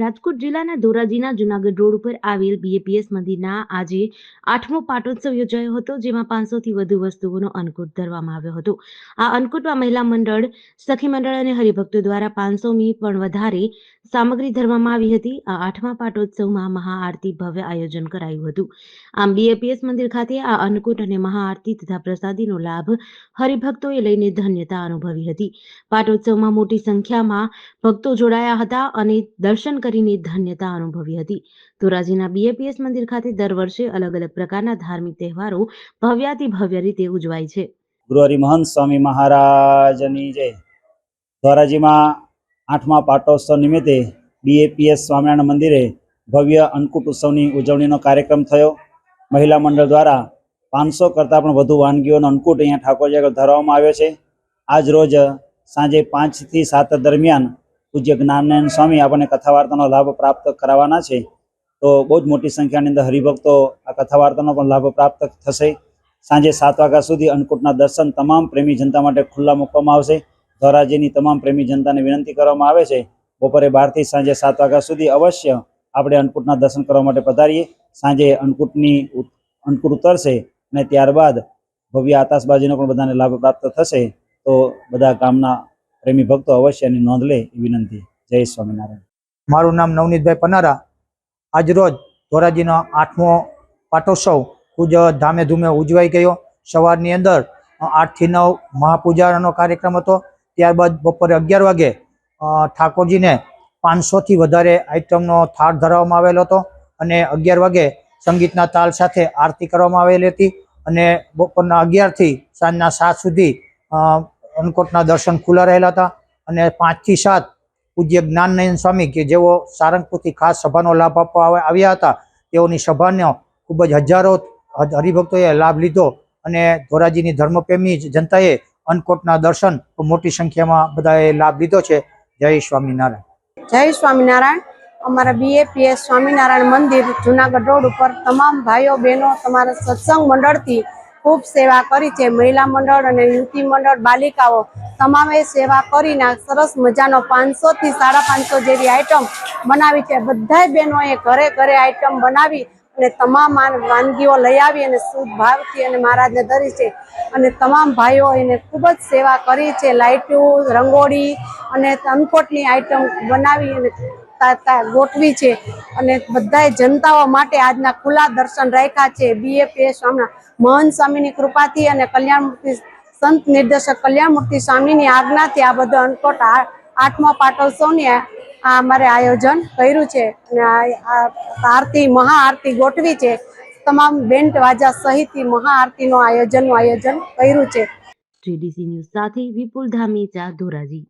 રાજકોટ જિલ્લાના ધોરાજીના જુનાગઢ રોડ ઉપર આવેલ બીએપીએસ મંદિરના આજે આઠમો પાટોત્સવ યોજાયો હતો, જેમાં પાંચસોથી વધુ વસ્તુઓનો અન્નકૂટ ધરવામાં આવ્યો હતો. આ અન્નકૂટમાં મહિલા મંડળ, સખી મંડળ અને હરિભક્તો દ્વારા પાંચસોમી પણ વધારે સામગ્રી ધરવામાં આવી હતી. આ આઠમા પાટોત્સવમાં મહાઆરતી ભવ્ય આયોજન કરાયું હતું. આમ બીએપીએસ મંદિર ખાતે આ અન્નકૂટ અને મહાઆરતી તથા પ્રસાદીનો લાભ હરિભક્તોએ લઈને ધન્યતા અનુભવી હતી. પાટોત્સવમાં મોટી સંખ્યામાં ભક્તો જોડાયા હતા અને દર્શન કરીને ધન્યતા અનુભવી હતી. ધોરાજીના બીએપીએસ મંદિર ખાતે દર વર્ષે અલગ અલગ પ્રકારના ધાર્મિક તહેવારો ભવ્યાતિ ભવ્ય રીતે ઉજવાય છે. ગુરુવારી મહંત સ્વામી મહારાજની જય ધોરાજીમાં આઠમા પાટોત્સવ નિમિત્તે બીએપીએસ સ્વામિનારાયણ મંદિરે ભવ્ય અન્નકૂટ ઉત્સવની ઉજવણીનો કાર્યક્રમ થયો. મહિલા મંડળ દ્વારા પાંચસો કરતાં પણ વધુ વાનગીઓનો અન્નકૂટ અહીંયા ઠાકોરજી આગળ ધરવામાં આવ્યો છે. આજ રોજ સાંજે પાંચથી સાત દરમિયાન પૂજ્ય જ્ઞાનનયન સ્વામી આપણને કથા વાર્તાનો લાભ પ્રાપ્ત કરાવવાના છે. તો બહુ જ મોટી સંખ્યાની અંદર હરિભક્તો આ કથા વાર્તાનો પણ લાભ પ્રાપ્ત થશે. સાંજે સાત વાગ્યા સુધી અન્નકૂટના દર્શન તમામ પ્રેમી જનતા માટે ખુલ્લા મૂકવામાં આવશે. ધોરાજીની તમામ પ્રેમી જનતાને વિનંતી કરવામાં આવે છે. બપોરે બારથી સાંજે સાત વાગ્યા સુધી અવશ્ય આપણે અન્નકૂટના દર્શન કરવા માટે પધારીએ. સાંજે અન્નકૂટની અન્નકૂટ ઉતરશે અને ત્યારબાદ ભવ્ય આતાશબાજીનો પણ બધાને લાભ પ્રાપ્ત થશે. તો બધા ગામના પ્રેમી ભક્તો અવશ્ય એની નોંધ લે એ વિનંતી. જય સ્વામિનારાયણ. મારું નામ નવનીતભાઈ પનારા. આજરોજ ધોરાજીનો આઠમો પાટોત્સવ ખૂબ જ ધામે ધૂમે ઉજવાઈ ગયો. સવારની અંદર આઠથી નવ મહાપૂજાનો કાર્યક્રમ હતો. ત્યારબાદ બપોરે અગિયાર વાગે ઠાકોરજીને પાંચસોથી વધારે આઈટમનો થાળ ધરાવવામાં આવેલો હતો અને અગિયાર વાગે સંગીતના તાલ સાથે આરતી કરવામાં આવેલી હતી અને બપોરના અગિયારથી સાંજના સાત સુધી અન્નકોટના દર્શન ખુલ્લા રહેલા હતા અને પાંચથી સાત પૂજ્ય જ્ઞાનનયન સ્વામી કે જેઓ સારંગપુરથી ખાસ સભાનો લાભ આપવા આવ્યા હતા, તેઓની સભાનો ખૂબ જ હજારો હરિભક્તોએ લાભ લીધો અને ધોરાજીની ધર્મપ્રેમી જનતાએ અન્નકોટના દર્શન મોટી સંખ્યામાં બધાએ લાભ લીધો છે. જય સ્વામિનારાયણ. જય સ્વામિનારાયણ. અમારા બીએપીએસ સ્વામિનારાયણ મંદિર જુનાગઢ રોડ ઉપર તમામ ભાઈઓ બહેનો તમારા સત્સંગ મંડળથી ખૂબ સેવા કરી છે. મહિલા મંડળ અને યુવતી મંડળ બાલિકાઓ તમામે સેવા કરીને સરસ મજાનો પાંચસો થી સાડા પાંચસો જેવી આઈટમ બનાવી છે. બધાય બહેનોએ ઘરે ઘરે આઈટમ બનાવી અને તમામ વાનગીઓ લઈ આવી અને શુદ્ધ ભાવથી અને મહારાજને ધરી છે. અને તમામ ભાઈઓ એને ખૂબ જ સેવા કરી છે. લાઇટું રંગોળી અને અનકોટની આઈટમ બનાવી અને ગોઠવી છે અને બધાએ જનતાઓ માટે આજના ખુલ્લા દર્શન રાખ્યા છે. બીએપીએસ સ્વામીના. મહંત સ્વામીની કૃપાથી અને કલ્યાણમૂર્તિ સંત નિર્દેશક કલ્યાણમૂર્તિ સ્વામીની આજ્ઞાથી આ બધો અનકોટ આઠમા પાટોત્સવની આ અમારે આયોજન કર્યું છે. અને આરતી મહાઆરતી ગોઠવી છે. તમામ બેન્ટ વાજા સહિત મહાઆરતીનું આયોજનનું આયોજન કર્યું છે. જીડીસી ન્યૂઝ સાથે વિપુલ ધામેચા ધોરાજી.